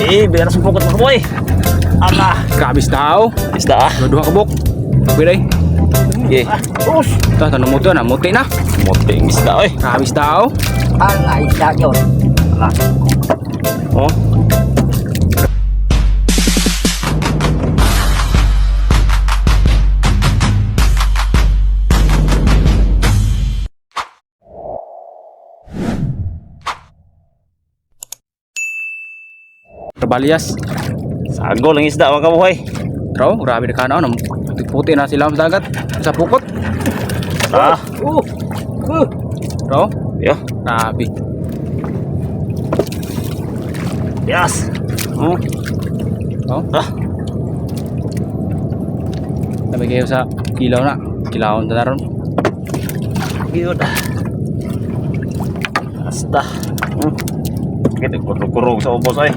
Eh, biar sa pukot mga boy. Ala, Grabe tao. isda ah. Dua ka buk. Tapi day. Okay. Us. Ta tanong mo to na muti na. Mote ang isda oy. Grabe tao. Ala, isda yun. Oh. Terbalias. Sagol ang isda mga kabuhay. Bro, grabe na kana no. Puti na sila sa dagat. Sa pukot. Ah, Uh. Uh. Bro, yo. grabe. Yes. Oh. Oh, Ah, sabi kayo sa kilaw na. Kilawon ta naron. good. Asta. Hmm. Kita kurog-kurog sa ubos ay.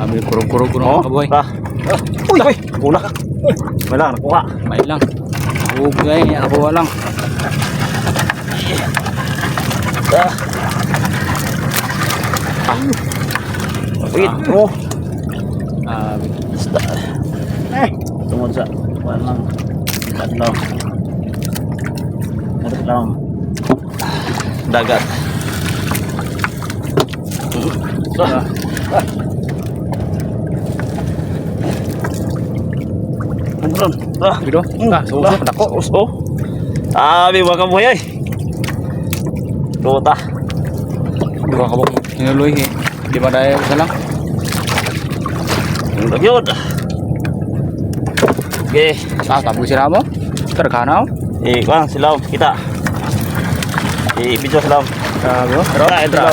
Grabe kurog-kurog kuno Oh, mga boy. ah. Uy, uy, una ka. Wala, nakuha. May lang. Hugay, ako lang. Ah. Wait, oh. Grabe. Isda. Eh. Tungod sa walang tatlaw. Tatlaw. Dagat. Ah. Ah. Gitu. Ah, suso Ah. dako. Suso. Sabi mga kabuhay ay. Luta. Dua ka buk. Tinuloy eh. Di ba dahil sa lang? Ang dagyod. Okay. Ah, tapos sila mo. Terkanaw. Eh, kuang silaw kita. Eh, video silaw. Oh. Bro, Tara, bro. tara.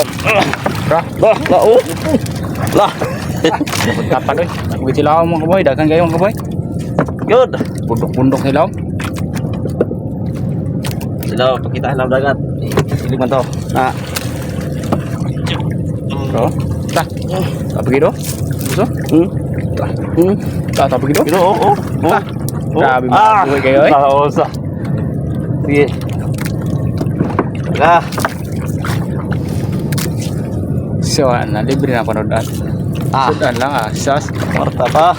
Bro, Lah, lah, oh. Lah. punta pa doy. Nagbuit sila mga kaboy. Dagan kayo kaboy. Good. Bundok-bundok sila. Silaw, pakita silaw dagat. Silig man to. Ah. Bro. Ta. Apa gitu? Suso. Hmm. Ta. Hmm. Ta, apa gitu? Pero, oh, oh. oh. Ah. Oh. Grabe, mga buhay kayo, eh. Ah, oh, sa. Sige. Ah. So, na libre na panood at. Ah. Sudan lang ah. Sas. Marta pa.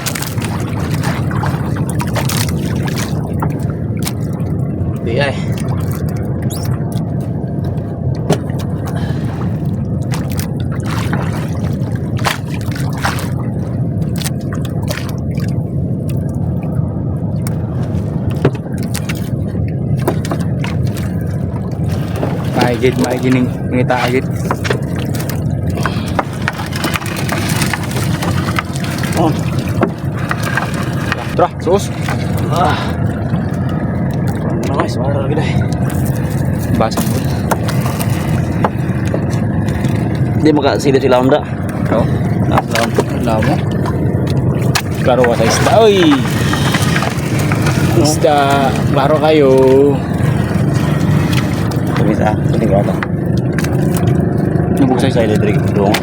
Maigid, maigid ning ngita agid. Oh. Tara, sus. Ah. Nice, suara lagi deh. Basa mo. Dia maka sini silam dah. Bro. Nah, silam. Wala mo. Klaro ka sa isda. Uy! Isda. Klaro kayo. Bisa, ini gak ada. Nabuksa Saya sa dari dong.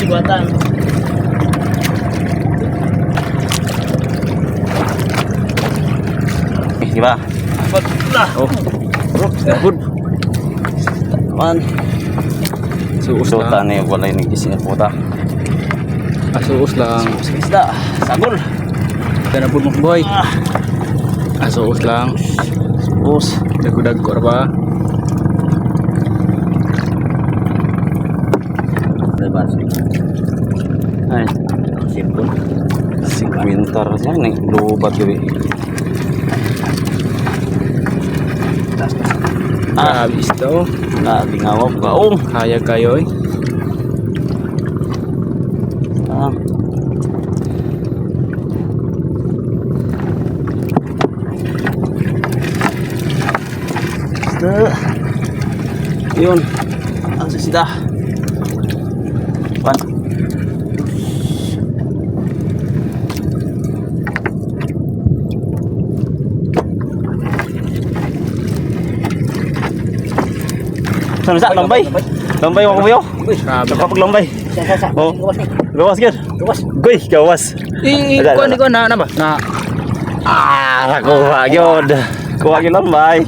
Jembatan. Gimana? Lah. Oh. Bro, good. Man. Suus Suta lang. nih wala ini kisah puta. Ah, suus lang. Isda, sagol. Kana po mo boy. Ah, Ah, suus lang. bus. Dagudag ko ba? Bebas. Ay, sipon. Si winter siya nih, lubat gabi. Ah, Ah, isda oh. na bingawap kaong. Kaya kayo eh. Ah. Yun. Ang sisida. Pan. Sa bisa lambay. Lambay mo kumayo. Kapag lambay. Sa, sa, sa. Oh. Gawas ni. Gawas gid. Gawas. Goy, gawas. I, ko ada. ni ko na na ba? Na Ah, nakuha yun. Kuha yun lambay.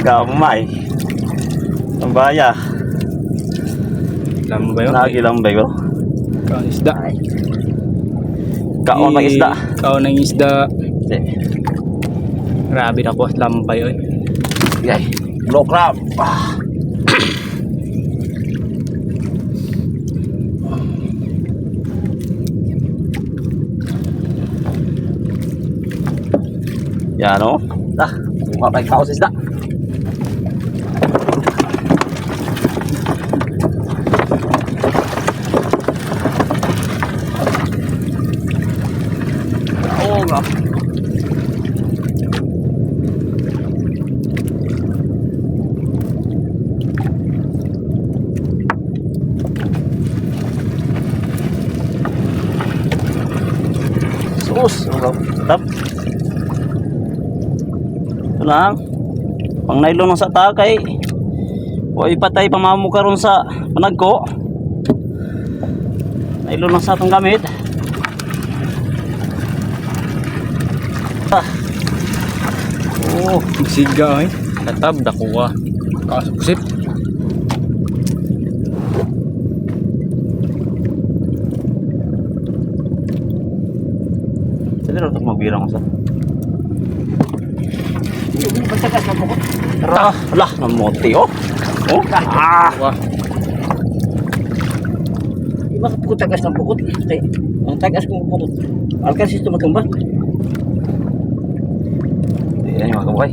Gamay. Ang baya. Lambay. Lagi lang ba bro? Kaon isda. Kaon ng isda. Kaon ng isda. Grabe na po. Lambay oh. Yay. Blow crab. Ah. Yan o. Ah, mukha tayo kaos isda. Oo nga. Sus, ano tap. Lang. Pang nylon lang sa takay. O ipatay pamamu karon sa panagko. Nylon lang sa atong gamit. Ah. Oh, siga eh. Tatab, dakuha. Kasuksit. Sige rin magbirang ko sa. Pagkakas na Tara, ala, namuti oh. Oh, ah. Wah, Di ba ko tagas ng bukot? Tay, ang tagas kong bukot. Alkas ito matumba. Ayan yung mga kabuhay.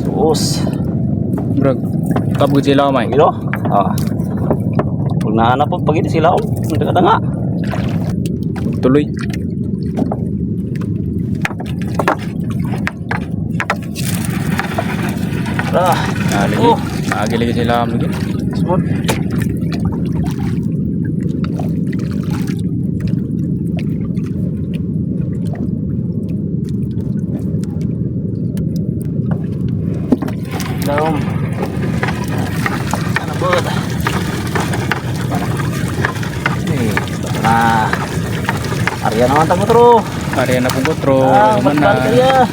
Sus. brag. Kabut sila kamay. Gino? Ah. Pag nahanap po, pag hindi sila, oh, nagkakata nga. Tuloy. Ah, Nalagi. Oh. Nagilagi sila kami. smooth. Daom. Ano po? Eh, na. Arya naman tayo tro. Ari na po kutro. Ah, ba't na. kaya?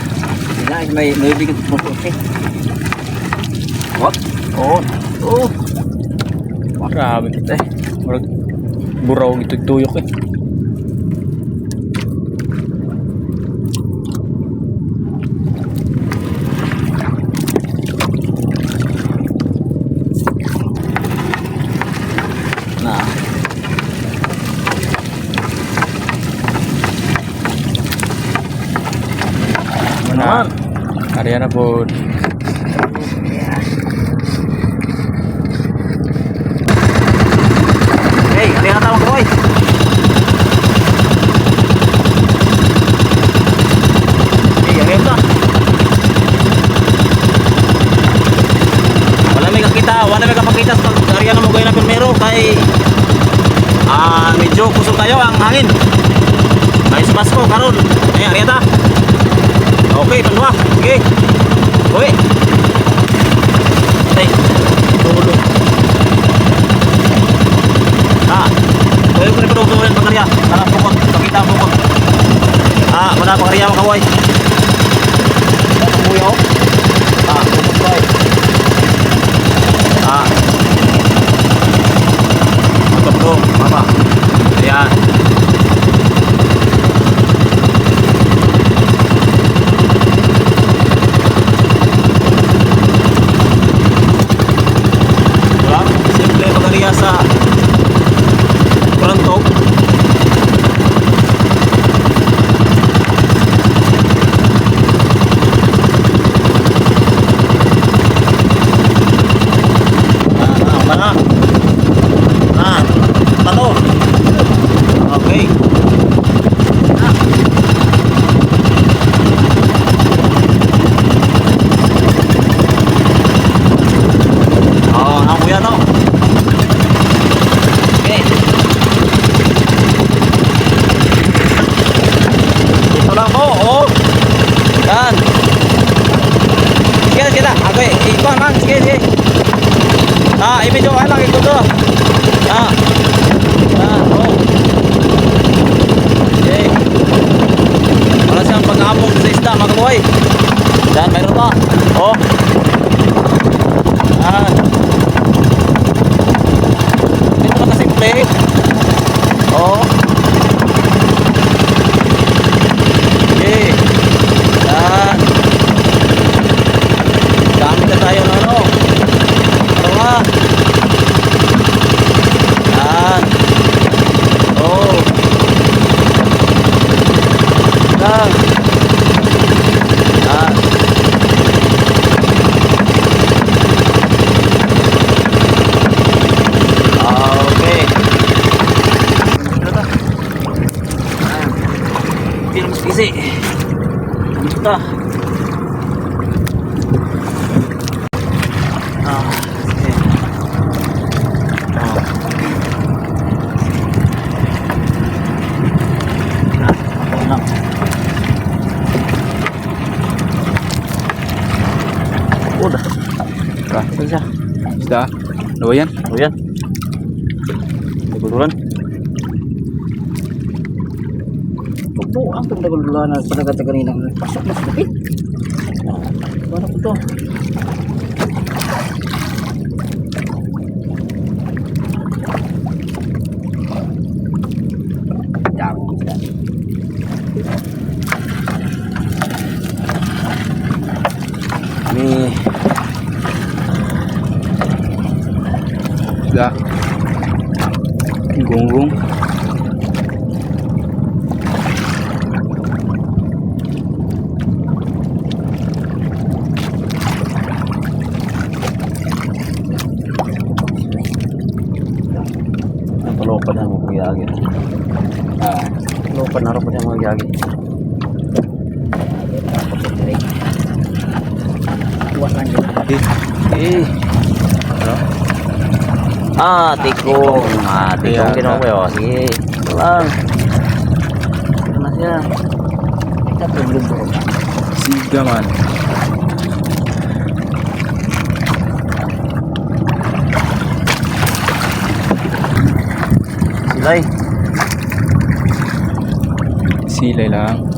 May may eh. What? Oh, oh. Grabe. Eh, Brag. Buraw gitu tuyok eh. na. Mana? Ari na po. Hey, ano yung tawag ko, boy? Hey, ano yun ba? Wala may kakita, wala may kapakita sa area ng Mugoy na Primero kay ah medyo kusog tayo ang hangin. May spas ko karon. Ay, arieta. Okay, panwa. Okay. Uy. Hey, tulo. Ah, Pwede ko rin pa utuhin pagkarya. Tara, bukot. Pakita ang bukot. Ah, wala pagkarya mga kawoy. Kuya, oh. Ah, bukot ko eh. Ah. Ito po, mama. Ayan. Wala, simple pagkarya sa Pronto. Ah, mana? Ah, tato. Okay. Ah. Oh, ako yan oh. Okay. Ito lang po, oh. Yan. Sige, sige na. Ako eh. Ikaw lang. Sige, sige. Ah, i-video ka lang. Ito to. Ah. Ah, oh. Okay. Wala siyang pag-aapong sa isda, mga kabuhay. Yan, mayroon pa. Oh. Yan. Dito na kasimple. Oh. Okay. Yan. Gamit na tayo ng ano. Dalawa. Yan. Oh. Yan. Yan. Okay. Spisi. Kita. Ah, okay. Oh. Ah. Udah. Ka. Saan siya? Isda. Ano ba yan? Oh, yan. Kebetulan. Opo, ang tagdagulan na panagat kanina. Pasok na sa kapit. Ano ko to? Ini Isda. Gunggong. ang palopan na mo kuya agi. Ah, palopan na ro pa mo kuya agi. Tuwas lang yun. Eh. Ah, tikong. Ah, tikong Kaya ginawa ko yun. Sige. Ito lang. Ito na siya. Tatlong libo. Silay. Silay lang.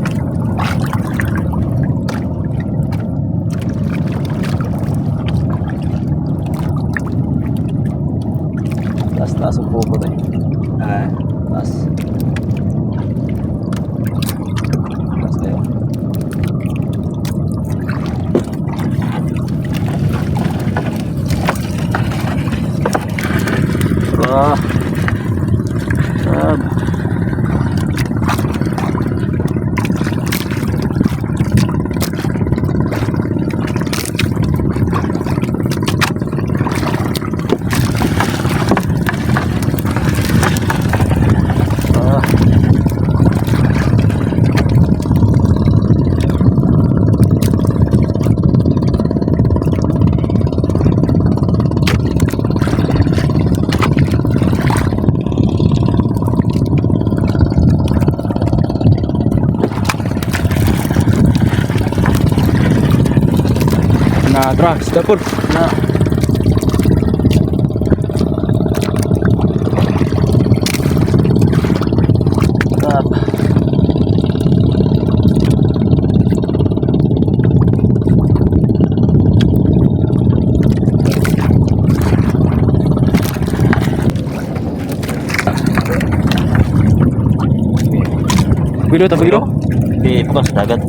Na drugs. Dapur. Na. Sab. Bilo ta bilo. Di bukan sa dagat.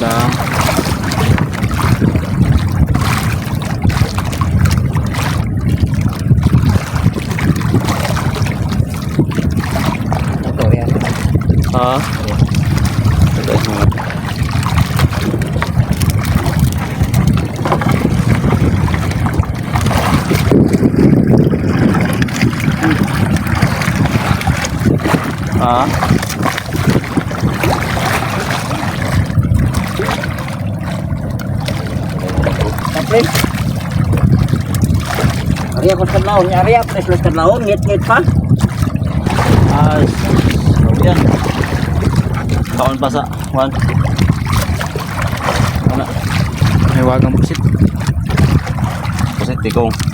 Lang. Ha? Guys, mga Ha? Tapos. Ari ako sa laon, ari ako sa laon, ngit-ngit pa. Ay. So, yan. Kaon pa sa Juan. Ano? May wagang pusit. Kasi tikong.